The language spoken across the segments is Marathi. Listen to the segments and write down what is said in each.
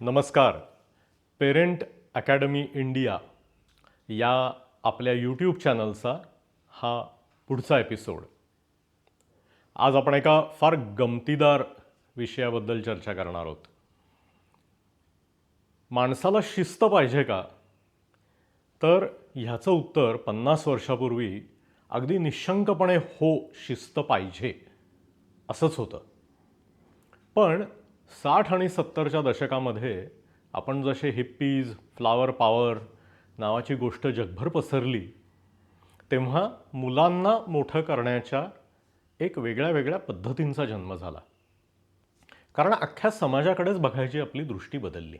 नमस्कार. पेरेंट अकॅडमी इंडिया या आपल्या यूट्यूब चॅनलचा हा पुढचा एपिसोड. आज आपण एका फार गमतीदार विषयाबद्दल चर्चा करणार आहोत. माणसाला शिस्त पाहिजे का? तर ह्याचं उत्तर पन्नास वर्षापूर्वी अगदी निशंकपणे हो शिस्त पाहिजे असंच होतं. पण साठ आणि सत्तरच्या दशकामध्ये आपण जसे हिप्पीज फ्लावर पॉवर नावाची गोष्ट जगभर पसरली तेव्हा मुलांना मोठं करण्याच्या एक वेगळ्या वेगळ्या पद्धतींचा जन्म झाला. कारण अख्ख्या समाजाकडेच बघायची आपली दृष्टी बदलली.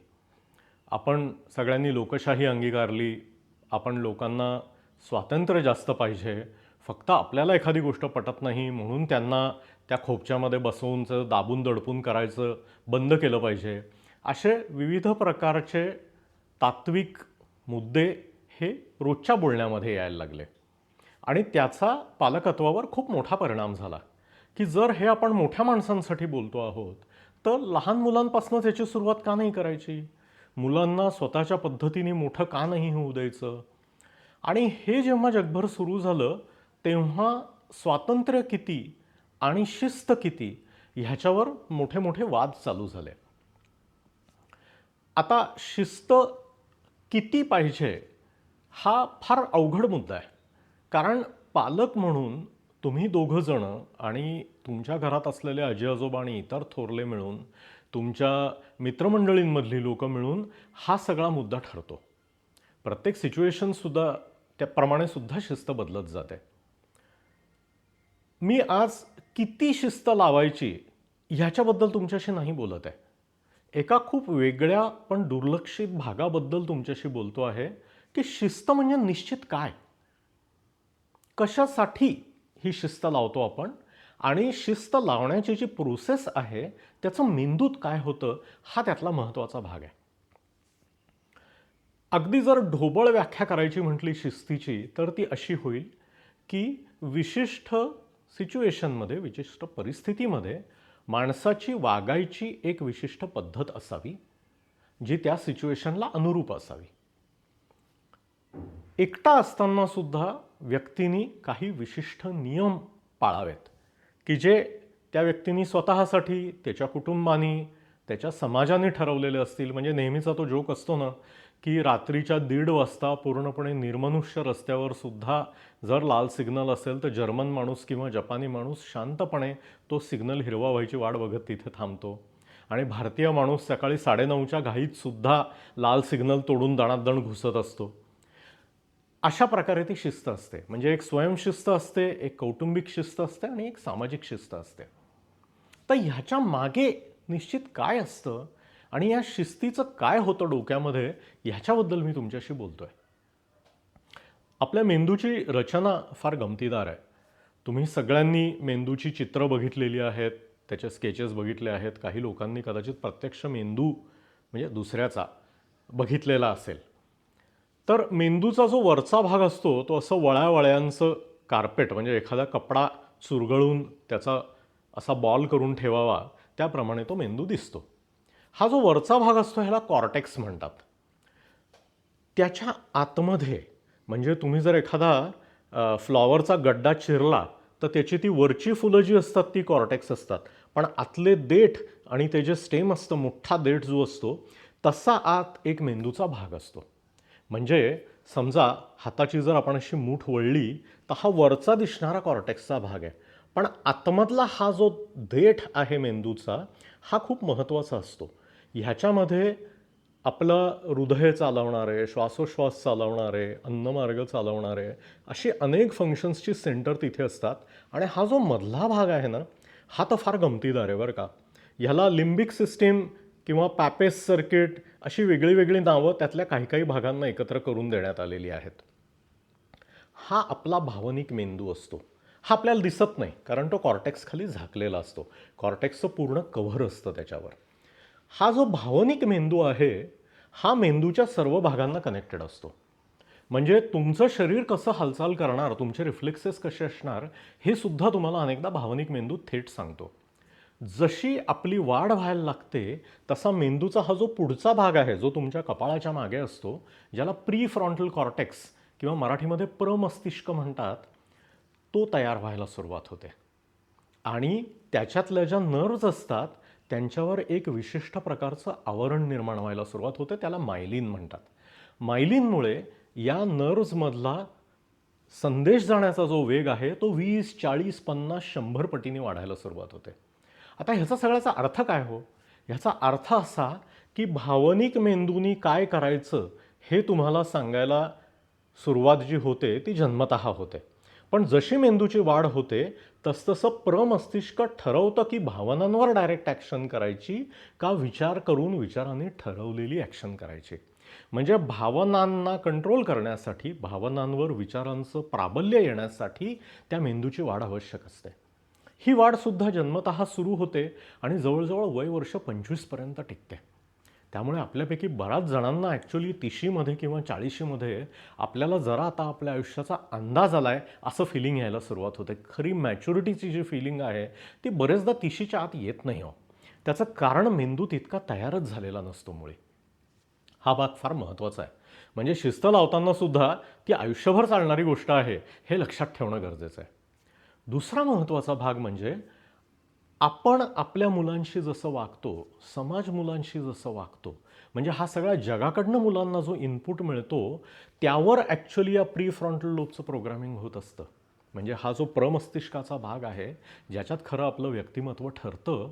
आपण सगळ्यांनी लोकशाही अंगीकारली आपण लोकांना स्वातंत्र्य जास्त पाहिजे फक्त आपल्याला एखादी गोष्ट पटत नाही म्हणून त्यांना त्या खोपच्यामध्ये बसवूनचं दाबून दडपून करायचं बंद केलं पाहिजे. असे विविध प्रकारचे तात्विक मुद्दे हे रोजच्या बोलण्यामध्ये यायला लागले. आणि त्याचा पालकत्वावर खूप मोठा परिणाम झाला. की जर हे आपण मोठ्या माणसांसाठी बोलतो आहोत तर लहान मुलांपासूनच याची सुरुवात का नाही करायची? मुलांना स्वतःच्या पद्धतीने मोठं का नाही होऊ द्यायचं? आणि हे जेव्हा जगभर सुरू झालं तेव्हा स्वातंत्र्य किती आणि शिस्त किती ह्याच्यावर मोठे मोठे वाद चालू झाले. आता शिस्त किती पाहिजे हा फार अवघड मुद्दा आहे. कारण पालक म्हणून तुम्ही दोघं जणं आणि तुमच्या घरात असलेले आजी आजोबा आणि इतर थोरले मिळून तुमच्या मित्रमंडळींमधली लोकं मिळून हा सगळा मुद्दा ठरतो. प्रत्येक सिच्युएशनसुद्धा त्याप्रमाणे सुद्धा शिस्त बदलत जाते. मी आज किती शिस्त लावायची ह्याच्याबद्दल तुमच्याशी नाही बोलत आहे. एका खूप वेगळ्या पण दुर्लक्षित भागाबद्दल तुमच्याशी बोलतो आहे की शिस्त म्हणजे निश्चित काय? कशासाठी ही शिस्त लावतो आपण? आणि शिस्त लावण्याची जी प्रोसेस आहे त्याचं मेंदूत काय होतं हा त्यातला महत्त्वाचा भाग आहे. अगदी जर ढोबळ व्याख्या करायची म्हटली शिस्तीची तर ती अशी होईल की विशिष्ट सिच्युएशनमध्ये विशिष्ट परिस्थितीमध्ये माणसाची वागायची एक विशिष्ट पद्धत असावी जी त्या सिच्युएशनला अनुरूप असावी. एकटा असताना सुद्धा व्यक्तीनी काही विशिष्ट नियम पाळावेत की जे त्या व्यक्तींनी स्वतःसाठी त्याच्या कुटुंबानी त्याच्या समाजाने ठरवलेले असतील. म्हणजे नेहमीचा तो जोक असतो ना की रात्रीच्या दीड वाजता पूर्णपणे निर्मनुष्य रस्त्यावर सुद्धा जर लाल सिग्नल असेल तर जर्मन माणूस किंवा जपानी माणूस शांतपणे तो सिग्नल हिरवा व्हायची वाट बघत तिथे थांबतो. आणि भारतीय माणूस सकाळी साडेनऊच्या घाईत सुद्धा लाल सिग्नल तोडून दणादण घुसत असतो. अशा प्रकारे ती शिस्त असते. म्हणजे एक स्वयंशिस्त असते एक कौटुंबिक शिस्त असते आणि एक सामाजिक शिस्त असते. तर ह्याच्या मागे निश्चित काय असतं आणि या शिस्तीचं काय होतं डोक्यामध्ये ह्याच्याबद्दल मी तुमच्याशी बोलतो आहे आपल्या मेंदूची रचना फार गमतीदार आहे. तुम्ही सगळ्यांनी मेंदूची चित्र बघितलेली आहेत त्याचे स्केचेस बघितले आहेत काही लोकांनी कदाचित प्रत्यक्ष मेंदू म्हणजे दुसऱ्याचा बघितलेला असेल. तर मेंदूचा जो वरचा भाग असतो तो असं वळ्यावळ्यांचं कार्पेट म्हणजे एखादा कपडा चुरगळून त्याचा असा बॉल करून ठेवावा त्याप्रमाणे तो मेंदू दिसतो. हा जो वरचा भाग असतो ह्याला कॉर्टेक्स म्हणतात. त्याच्या आतमध्ये म्हणजे तुम्ही जर एखादा फ्लॉवरचा गड्डा चिरला तर त्याची ती वरची फुलं जी असतात ती कॉर्टेक्स असतात. पण आतले देठ आणि ते जे स्टेम असतं मोठा देठ जो असतो तसा आत एक मेंदूचा भाग असतो. म्हणजे समजा हाताची जर आपण अशी मूठ वळली तर हा वरचा दिसणारा कॉर्टेक्सचा भाग आहे. पण आतमधला हा जो देठ आहे मेंदूचा हा खूप महत्त्वाचा असतो. ह्याच्यामध्ये आपलं हृदय चालवणारे श्वासोश्वास चालवणारे अन्नमार्ग चालवणारे अशी अनेक फंक्शन्सची सेंटर तिथे असतात. आणि हा जो मधला भाग आहे ना हा तर फार गमतीदार आहे बरं का. ह्याला लिंबिक सिस्टीम किंवा पॅपेस सर्किट अशी वेगळी वेगळी नावं त्यातल्या काही काही भागांना एकत्र करून देण्यात आलेली आहेत. हा आपला भावनिक मेंदू असतो. हा आपल्याला दिसत नाही कारण तो कॉर्टेक्स खाली झाकलेला असतो. कॉर्टेक्सचं पूर्ण कव्हर असतं त्याच्यावर. हा जो भावनिक मेंदू आहे हा मेंदूच्या सर्व भागांना कनेक्टेड असतो. म्हणजे तुमचं शरीर कसं हालचाल करणार तुमचे रिफ्लेक्सेस कसे असणार हे सुद्धा तुम्हाला अनेकदा भावनिक मेंदू थेट सांगतो. जशी आपली वाढ व्हायला लागते तसा मेंदूचा हा जो पुढचा भाग आहे जो तुमच्या कपाळाच्या मागे असतो ज्याला प्री फ्रॉन्टल कॉर्टेक्स किंवा मराठीमध्ये प्रमस्तिष्क म्हणतात तो तयार व्हायला सुरुवात होते. आणि त्याच्यातल्या ज्या नर्व्ज असतात त्यांच्यावर एक विशिष्ट प्रकारचं आवरण निर्माण व्हायला सुरुवात होते त्याला मायलिन म्हणतात. मायलिनमुळे या नर्व्जमधला संदेश जाण्याचा जो वेग आहे तो वीस चाळीस पन्नास शंभर पटीने वाढायला सुरुवात होते. आता ह्याचा सगळ्याचा अर्थ काय हो? ह्याचा अर्थ असा की भावनिक मेंदूनी काय करायचं हे तुम्हाला सांगायला सुरुवात जी होते ती जन्मतः होते. पण जशी मेंदूची वाढ होते तसतसं प्रमस्तिष्क ठरवतं की भावनांवर डायरेक्ट ॲक्शन करायची का विचार करून विचाराने ठरवलेली ॲक्शन करायची. म्हणजे भावनांना कंट्रोल करण्यासाठी भावनांवर विचारांचं प्राबल्य येण्यासाठी त्या मेंदूची वाढ आवश्यक असते. ही वाढसुद्धा जन्मतः सुरू होते आणि जवळजवळ वय वर्ष पंचवीसपर्यंत टिकते. त्यामुळे आपल्यापैकी बऱ्याच जणांना ॲक्च्युली तिशीमध्ये किंवा चाळीशीमध्ये आपल्याला जरा आता आपल्या आयुष्याचा अंदाज आला आहे असं फिलिंग यायला सुरुवात होते. खरी मॅच्युरिटीची जी फिलिंग आहे ती बरेचदा तिशीच्या आत येत नाही हो. त्याचं कारण मेंदू तितका तयारच झालेला नसतो मुळे. हा भाग फार महत्त्वाचा आहे. म्हणजे शिस्त लावताना सुद्धा ती आयुष्यभर चालणारी गोष्ट आहे हे लक्षात ठेवणं गरजेचं आहे. दुसरा महत्त्वाचा भाग म्हणजे आपण आपल्या मुलांशी जसं वागतो समाज मुलांशी जसं वागतो म्हणजे हा सगळ्या जगाकडनं मुलांना जो इनपुट मिळतो त्यावर ॲक्च्युली या प्री फ्रंटल लोबचं प्रोग्रामिंग होत असतं. म्हणजे हा जो प्रमस्तिष्काचा भाग आहे ज्याच्यात खरं आपलं व्यक्तिमत्व ठरतं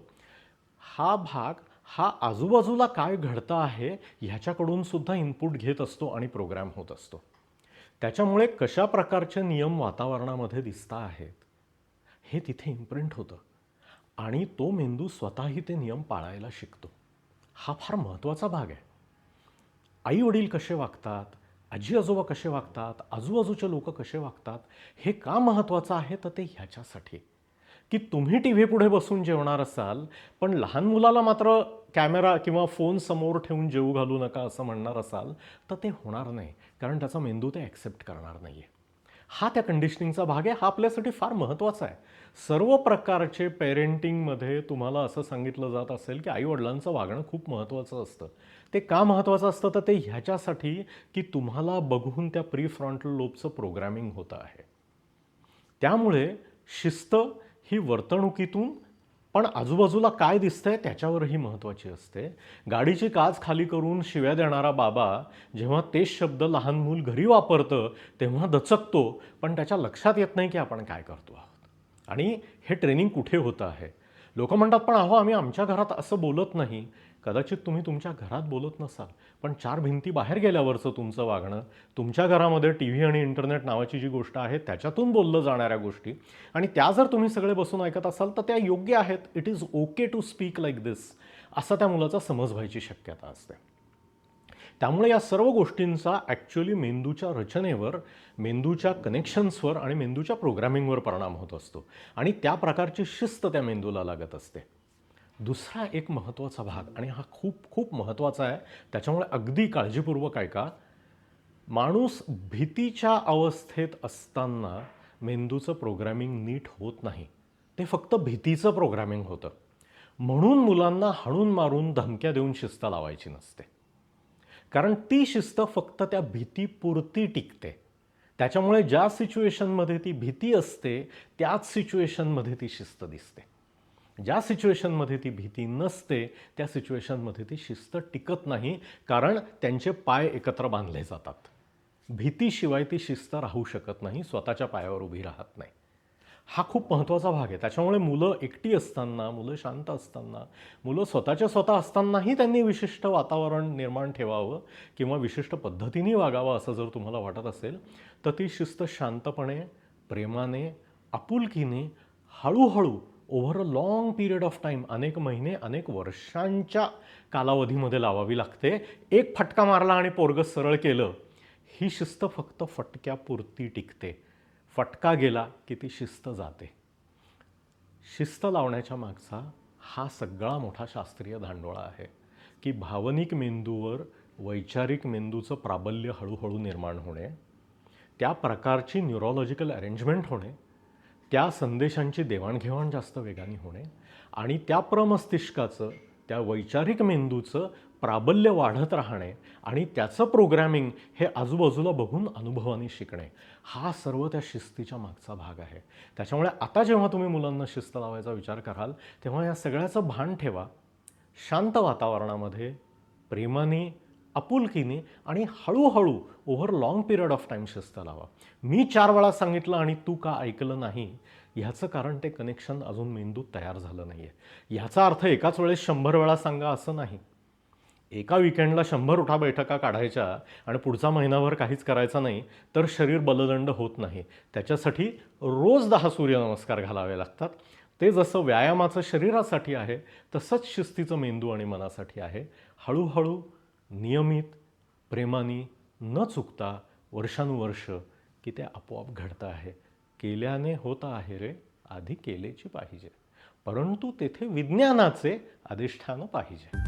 हा भाग हा आजूबाजूला काय घडतं आहे ह्याच्याकडून सुद्धा इनपुट घेत असतो आणि प्रोग्राम होत असतो. त्याच्यामुळे कशा प्रकारचे नियम वातावरणामध्ये दिसता आहेत हे तिथे इम्प्रिंट होतं. आणि तो मेंदू स्वतःही ते नियम पाळायला शिकतो. हा फार महत्त्वाचा भाग आहे. आई वडील कसे वागतात आजी आजोबा कसे वागतात आजूबाजूचे लोक कसे वागतात हे का महत्त्वाचं आहे? तर ते ह्याच्यासाठी. की तुम्ही टी व्ही पुढे बसून जेवणार असाल पण लहान मुलाला मात्र कॅमेरा किंवा फोन समोर ठेवून जेवू घालू नका असं म्हणणार असाल तर ते होणार नाही. कारण त्याचा मेंदू ते ॲक्सेप्ट करणार नाही आहे हा त्या कंडिशनिंगचा भाग आहे हा आपल्यासाठी फार महत्त्वाचा आहे. सर्व प्रकारचे पेरेंटिंगमध्ये तुम्हाला असं सांगितलं जात असेल की आईवडिलांचं वागणं खूप महत्त्वाचं असतं. ते का महत्त्वाचं असतं? तर ते ह्याच्यासाठी की तुम्हाला बघून त्या प्री फ्रंटल लोबचं प्रोग्रॅमिंग होतं आहे. त्यामुळे शिस्त ही वर्तणुकीतून पण आजूबाजूला काय दिसतंय त्याच्यावरही महत्त्वाची असते. गाडीची काच खाली करून शिव्या देणारा बाबा जेव्हा तेच शब्द लहान मूल घरी वापरतं तेव्हा दचकतो. पण त्याच्या लक्षात येत नाही की आपण काय करतो आहोत. आणि हे ट्रेनिंग कुठे होतं आहे? लोक म्हणतात पण अहो आम्ही आमच्या घरात असं बोलत नाही. कदाचित तुम्ही तुमच्या घरात बोलत नसाल पण चार भिंती बाहेर गेल्यावरचं तुमचं वागणं तुमच्या घरामध्ये टी व्ही आणि इंटरनेट नावाची जी गोष्ट आहे त्याच्यातून बोललं जाणाऱ्या गोष्टी आणि त्या जर तुम्ही सगळे बसून ऐकत असाल तर त्या योग्य आहेत. It is okay to speak like this असा त्या मुलाचा समज व्हायची शक्यता असते. त्यामुळे या सर्व गोष्टींचा ॲक्च्युली मेंदूच्या रचनेवर मेंदूच्या कनेक्शन्सवर आणि मेंदूच्या प्रोग्रॅमिंगवर परिणाम होत असतो. आणि त्या प्रकारची शिस्त त्या मेंदूला लागत असते. दुसरा एक महत्त्वाचा भाग आणि हा खूप खूप महत्त्वाचा आहे त्याच्यामुळे अगदी काळजीपूर्वक आहे का माणूस भीतीच्या अवस्थेत असताना मेंदूचं प्रोग्रॅमिंग नीट होत नाही. ते फक्त भीतीचं प्रोग्रॅमिंग होतं. म्हणून मुलांना हाणून मारून धमक्या देऊन शिस्त लावायची नसते. कारण ती शिस्त फक्त त्या भीतीपुरती टिकते. त्याच्यामुळे ज्या सिच्युएशनमध्ये ती भीती असते त्याच सिच्युएशनमध्ये ती शिस्त दिसते. ज्या सिच्युएशनमध्ये ती भीती नसते त्या सिच्युएशनमध्ये ती शिस्त टिकत नाही कारण त्यांचे पाय एकत्र बांधले जातात. भीतीशिवाय ती शिस्त राहू शकत नाही स्वतःच्या पायावर उभी राहत नाही. हा खूप महत्त्वाचा भाग आहे. त्याच्यामुळे मुलं एकटी असताना मुलं शांत असताना मुलं स्वतःच्या स्वतः असतानाही त्यांनी विशिष्ट वातावरण निर्माण ठेवावं किंवा विशिष्ट पद्धतीने वागावं असं जर तुम्हाला वाटत असेल तर ती शिस्त शांतपणे प्रेमाने आपुलकीने हळूहळू over a long period of time अनेक महिने अनेक वर्षांच्या कालावधीमध्ये लावावी लागते. एक फटका मारला आणि पोरगं सरळ केलं ही शिस्त फक्त फटक्यापुरती टिकते. फटका गेला की ती शिस्त जाते. शिस्त लावण्याच्या मागचा हा सगळा मोठा शास्त्रीय धांडोळा आहे की भावनिक मेंदूवर वैचारिक मेंदूचं प्राबल्य हळूहळू निर्माण होणे त्या प्रकारची न्यूरोलॉजिकल अरेंजमेंट होणे त्या संदेशांची देवाणघेवाण जास्त वेगाने होणे आणि त्या प्रमस्तिष्काचं त्या वैचारिक मेंदूचं प्राबल्य वाढत राहणे आणि त्याचं प्रोग्रॅमिंग हे आजूबाजूला बघून अनुभवाने शिकणे हा सर्व त्या शिस्तीच्या मागचा भाग आहे. त्याच्यामुळे आता जेव्हा तुम्ही मुलांना शिस्त लावायचा विचार कराल तेव्हा या सगळ्याचं भान ठेवा. शांत वातावरणामध्ये प्रेमाने आपुलकीने आणि हळूहळू over long period of time शिस्त लावा. मी चार वेळा सांगितलं आणि तू का ऐकलं नाही ह्याचं कारण ते कनेक्शन अजून मेंदूत तयार झालं नाही आहे ह्याचा अर्थ एकाच वेळेस शंभर वेळा सांगा असं नाही. एका विकेंडला शंभर उठा बैठका काढायच्या आणि पुढचा महिनाभर काहीच करायचा नाही तर शरीर बलदंड होत नाही. त्याच्यासाठी रोज दहा सूर्यनमस्कार घालावे लागतात. ते जसं व्यायामाचं शरीरासाठी आहे तसंच शिस्तीचं मेंदू आणि मनासाठी आहे. हळूहळू नियमित प्रेमाने न चुकता वर्षानुवर्ष की ते आपोआप घडतं आहे. केल्याने होतं आहे रे आधी केलेची पाहिजे. परंतु तेथे विज्ञानाचे अधिष्ठान पाहिजे.